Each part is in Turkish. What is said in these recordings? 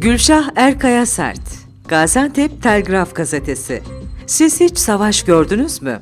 Gülşah Erkaya Sert, Gaziantep Telgraf Gazetesi. Siz hiç savaş gördünüz mü?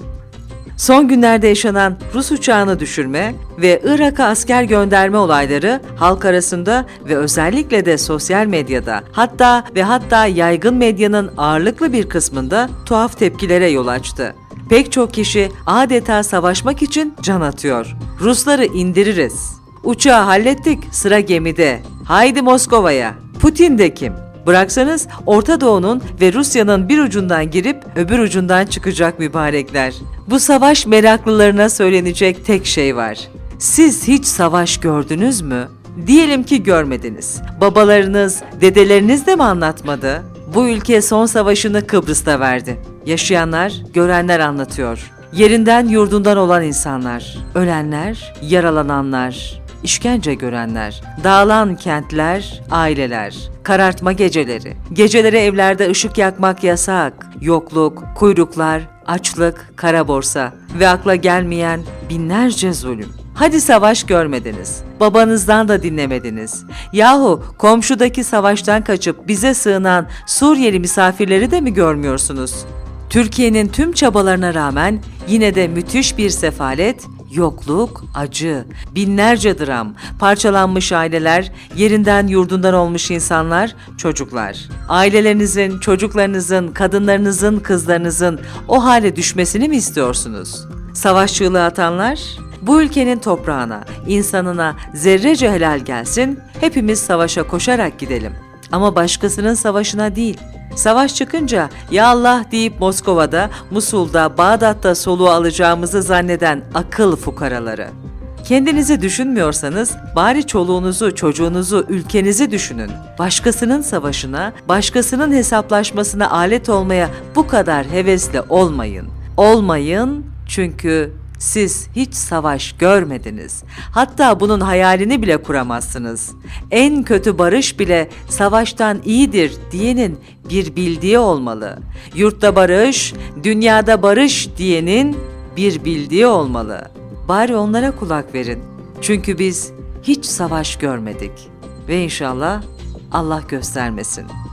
Son günlerde yaşanan Rus uçağını düşürme ve Irak'a asker gönderme olayları halk arasında ve özellikle de sosyal medyada hatta ve hatta yaygın medyanın ağırlıklı bir kısmında tuhaf tepkilere yol açtı. Pek çok kişi adeta savaşmak için can atıyor. Rusları indiririz. Uçağı hallettik, sıra gemide. Haydi Moskova'ya. Putin de kim? Bıraksanız Orta Doğu'nun ve Rusya'nın bir ucundan girip öbür ucundan çıkacak mübarekler. Bu savaş meraklılarına söylenecek tek şey var. Siz hiç savaş gördünüz mü? Diyelim ki görmediniz. Babalarınız, dedeleriniz de mi anlatmadı? Bu ülke son savaşını Kıbrıs'ta verdi. Yaşayanlar, görenler anlatıyor. Yerinden yurdundan olan insanlar, ölenler, yaralananlar, işkence görenler, dağılan kentler, aileler, karartma geceleri, geceleri evlerde ışık yakmak yasak, yokluk, kuyruklar, açlık, kara borsa ve akla gelmeyen binlerce zulüm. Hadi savaş görmediniz. Babanızdan da dinlemediniz. Yahu komşudaki savaştan kaçıp bize sığınan Suriyeli misafirleri de mi görmüyorsunuz? Türkiye'nin tüm çabalarına rağmen yine de müthiş bir sefalet, yokluk, acı, binlerce dram, parçalanmış aileler, yerinden yurdundan olmuş insanlar, çocuklar. Ailelerinizin, çocuklarınızın, kadınlarınızın, kızlarınızın o hale düşmesini mi istiyorsunuz? Savaşçılığı atanlar, bu ülkenin toprağına, insanına zerrece helal gelsin, hepimiz savaşa koşarak gidelim. Ama başkasının savaşına değil. Savaş çıkınca ya Allah deyip Moskova'da, Musul'da, Bağdat'ta soluğu alacağımızı zanneden akıl fukaraları. Kendinizi düşünmüyorsanız bari çoluğunuzu, çocuğunuzu, ülkenizi düşünün. Başkasının savaşına, başkasının hesaplaşmasına alet olmaya bu kadar hevesli olmayın. Olmayın çünkü siz hiç savaş görmediniz. Hatta bunun hayalini bile kuramazsınız. En kötü barış bile savaştan iyidir diyenin bir bildiği olmalı. Yurtta barış, dünyada barış diyenin bir bildiği olmalı. Bari onlara kulak verin. Çünkü biz hiç savaş görmedik. Ve inşallah Allah göstermesin.''